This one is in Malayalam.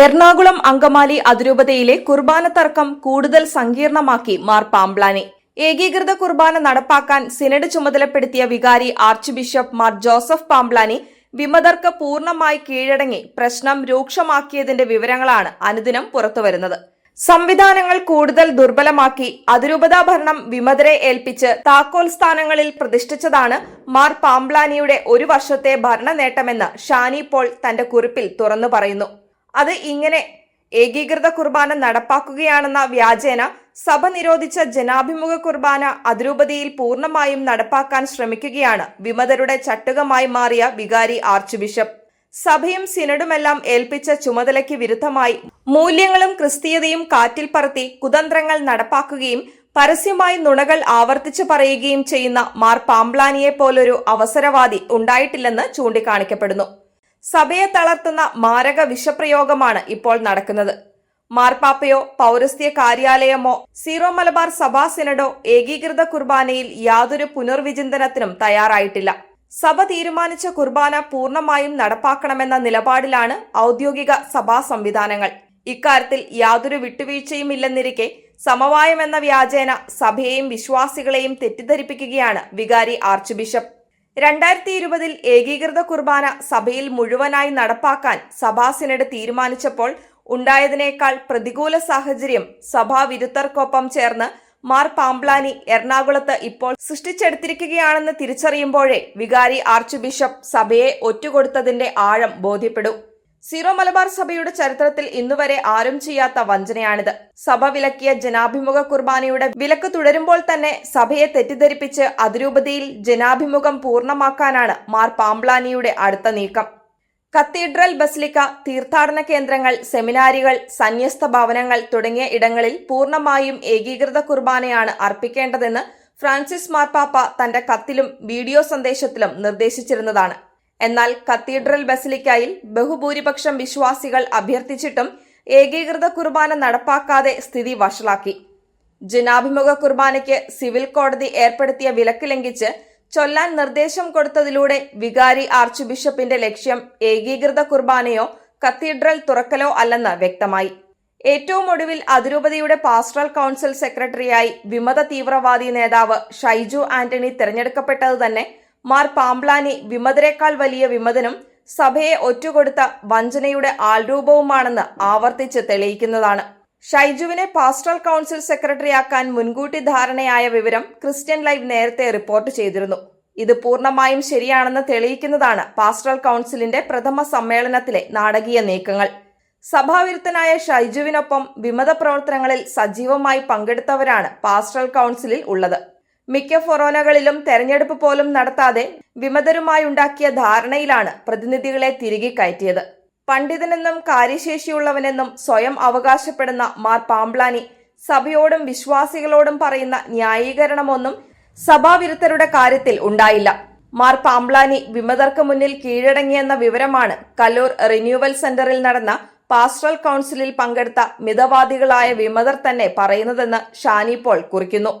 എറണാകുളം അങ്കമാലി അതിരൂപതയിലെ കുർബാന തർക്കം കൂടുതൽ സങ്കീർണമാക്കി മാർ പാംബ്ലാനി. ഏകീകൃത കുർബാന നടപ്പാക്കാൻ സിനഡ് ചുമതലപ്പെടുത്തിയ വികാരി arch bishop Mar Joseph Pamplany വിമതർക്ക് പൂർണമായി കീഴടങ്ങി പ്രശ്നം രൂക്ഷമാക്കിയതിന്റെ വിവരങ്ങളാണ് അനുദിനം പുറത്തുവരുന്നത്. സംവിധാനങ്ങൾ കൂടുതൽ ദുർബലമാക്കി അതിരൂപതാ ഭരണം വിമതരെ ഏൽപ്പിച്ച് താക്കോൽ സ്ഥാനങ്ങളിൽ പ്രതിഷ്ഠിച്ചതാണ് മാർ പാംബ്ലാനിയുടെ ഒരു വർഷത്തെ ഭരണ നേട്ടമെന്ന് ഷാനി പോൾ തന്റെ കുറിപ്പിൽ തുറന്നു പറയുന്നു. അത് ഇങ്ങനെ ഏകീകൃത കുർബാന നടപ്പാക്കുകയാണെന്ന വ്യാജേന സഭ നിരോധിച്ച ജനാഭിമുഖ കുർബാന അതിരൂപതയിൽ പൂർണമായും നടപ്പാക്കാൻ ശ്രമിക്കുകയാണ് വിമതരുടെ ചട്ടുകമായി മാറിയ വികാരി ആർച്ച് ബിഷപ്പ്. സഭയും സിനഡുമെല്ലാം ഏൽപ്പിച്ച ചുമതലയ്ക്ക് വിരുദ്ധമായി മൂല്യങ്ങളും ക്രിസ്തീയതയും കാറ്റിൽ പറത്തി കുതന്ത്രങ്ങൾ നടപ്പാക്കുകയും പരസ്യമായി നുണകൾ ആവർത്തിച്ചു പറയുകയും ചെയ്യുന്ന മാർ പാംബ്ലാനിയെ പോലൊരു അവസരവാദി ഉണ്ടായിട്ടില്ലെന്ന് ചൂണ്ടിക്കാണിക്കപ്പെടുന്നു. സഭയെ തളർത്തുന്ന മാരക വിഷപ്രയോഗമാണ് ഇപ്പോൾ നടക്കുന്നത്. മാർപ്പാപ്പയോ പൗരസ്ത്യ കാര്യാലയമോ സീറോ മലബാർ സഭാ സിനഡോ ഏകീകൃത കുർബാനയിൽ യാതൊരു പുനർവിചിന്തനത്തിനും തയ്യാറായിട്ടില്ല. സഭ തീരുമാനിച്ച കുർബാന പൂർണമായും നടപ്പാക്കണമെന്ന നിലപാടിലാണ് ഔദ്യോഗിക സഭാ സംവിധാനങ്ങൾ. ഇക്കാര്യത്തിൽ യാതൊരു വിട്ടുവീഴ്ചയും ഇല്ലെന്നിരിക്കെ സമവായമെന്ന വ്യാജേന സഭയെയും വിശ്വാസികളെയും തെറ്റിദ്ധരിപ്പിക്കുകയാണ് വികാരി ആർച്ച് ബിഷപ്പ്. രണ്ടായിരത്തി ഇരുപതിൽ ഏകീകൃത കുർബാന സഭയിൽ മുഴുവനായി നടപ്പാക്കാൻ സഭാ സിനഡ് തീരുമാനിച്ചപ്പോൾ ഉണ്ടായതിനേക്കാൾ പ്രതികൂല സാഹചര്യം സഭാവിരുദ്ധർക്കൊപ്പം ചേർന്ന് മാർ പാംബ്ലാനി എറണാകുളത്ത് ഇപ്പോൾ സൃഷ്ടിച്ചെടുത്തിരിക്കുകയാണെന്ന് തിരിച്ചറിയുമ്പോഴേ വികാരി ആർച്ച് ബിഷപ്പ് സഭയെ ഒറ്റുകൊടുത്തതിന്റെ ആഴം ബോധ്യപ്പെടൂ. സീറോ മലബാർ സഭയുടെ ചരിത്രത്തിൽ ഇന്നുവരെ ആരും ചെയ്യാത്ത വഞ്ചനയാണിത്. സഭ വിലക്കിയ ജനാഭിമുഖ കുർബാനയുടെ വിലക്ക് തുടരുമ്പോൾ തന്നെ സഭയെ തെറ്റിദ്ധരിപ്പിച്ച് അതിരൂപതയിൽ ജനാഭിമുഖം പൂർണമാക്കാനാണ് മാർ പാംബ്ലാനിയുടെ അടുത്ത നീക്കം. കത്തീഡ്രൽ ബസ്ലിക്ക തീർത്ഥാടന കേന്ദ്രങ്ങൾ സെമിനാരികൾ സന്യസ്ത ഭവനങ്ങൾ തുടങ്ങിയ ഇടങ്ങളിൽ പൂർണമായും ഏകീകൃത കുർബാനയാണ് അർപ്പിക്കേണ്ടതെന്ന് ഫ്രാൻസിസ് മാർപ്പാപ്പ തന്റെ കത്തിലും വീഡിയോ സന്ദേശത്തിലും നിർദ്ദേശിച്ചിരുന്നതാണ്. എന്നാൽ കത്തീഡ്രൽ ബസിലിക്കായിൽ ബഹുഭൂരിപക്ഷം വിശ്വാസികൾ അഭ്യർത്ഥിച്ചിട്ടും ഏകീകൃത കുർബാന നടപ്പാക്കാതെ സ്ഥിതി വഷളാക്കി. ജനാഭിമുഖ കുർബാനയ്ക്ക് സിവിൽ കോടതി ഏർപ്പെടുത്തിയ വിലക്ക് ലംഘിച്ച് ചൊല്ലാൻ നിർദ്ദേശം കൊടുത്തതിലൂടെ വികാരി ആർച്ച് ബിഷപ്പിന്റെ ലക്ഷ്യം ഏകീകൃത കുർബാനയോ കത്തീഡ്രൽ തുറക്കലോ അല്ലെന്ന് വ്യക്തമായി. ഏറ്റവും ഒടുവിൽ അതിരൂപതയുടെ പാസ്റ്ററൽ കൗൺസിൽ സെക്രട്ടറിയായി വിമത തീവ്രവാദി നേതാവ് ഷൈജു ആന്റണി തിരഞ്ഞെടുക്കപ്പെട്ടത് തന്നെ മാർ പാംബ്ലാനി വിമതരെക്കാൾ വലിയ വിമതനും സഭയെ ഒറ്റുകൊടുത്ത വഞ്ചനയുടെ ആൾരൂപവുമാണെന്ന് ആവർത്തിച്ച് തെളിയിക്കുന്നതാണ്. ഷൈജുവിനെ പാസ്റ്റൽ കൗൺസിൽ സെക്രട്ടറിയാക്കാൻ മുൻകൂട്ടി ധാരണയായ വിവരം ക്രിസ്ത്യൻ ലൈവ് നേരത്തെ റിപ്പോർട്ട് ചെയ്തിരുന്നു. ഇത് പൂർണമായും ശരിയാണെന്ന് തെളിയിക്കുന്നതാണ് പാസ്റ്റൽ കൗൺസിലിന്റെ പ്രഥമ സമ്മേളനത്തിലെ നാടകീയ നീക്കങ്ങൾ. സഭാവിരുദ്ധനായ ഷൈജുവിനൊപ്പം വിമത പ്രവർത്തനങ്ങളിൽ സജീവമായി പങ്കെടുത്തവരാണ് പാസ്റ്റൽ കൗൺസിലിൽ ഉള്ളത്. മിക്ക ഫൊറോനകളിലും തെരഞ്ഞെടുപ്പ് പോലും നടത്താതെ വിമതരുമായുണ്ടാക്കിയ ധാരണയിലാണ് പ്രതിനിധികളെ തിരികെ കയറ്റിയത്. പണ്ഡിതനെന്നും കാര്യശേഷിയുള്ളവനെന്നും സ്വയം അവകാശപ്പെടുന്ന മാർ പാംബ്ലാനി സഭയോടും വിശ്വാസികളോടും പറയുന്ന ന്യായീകരണമൊന്നും സഭാവിരുദ്ധരുടെ കാര്യത്തിൽ ഉണ്ടായില്ല. മാർ പാംബ്ലാനി വിമതർക്ക് മുന്നിൽ കീഴടങ്ങിയെന്ന വിവരമാണ് കലൂർ റിന്യൂവൽ സെന്ററിൽ നടന്ന പാസ്റ്ററൽ കൗൺസിലിൽ പങ്കെടുത്ത മിതവാദികളായ വിമതർ തന്നെ പറയുന്നതെന്ന് ഷാനി പോൾ കുറിക്കുന്നു.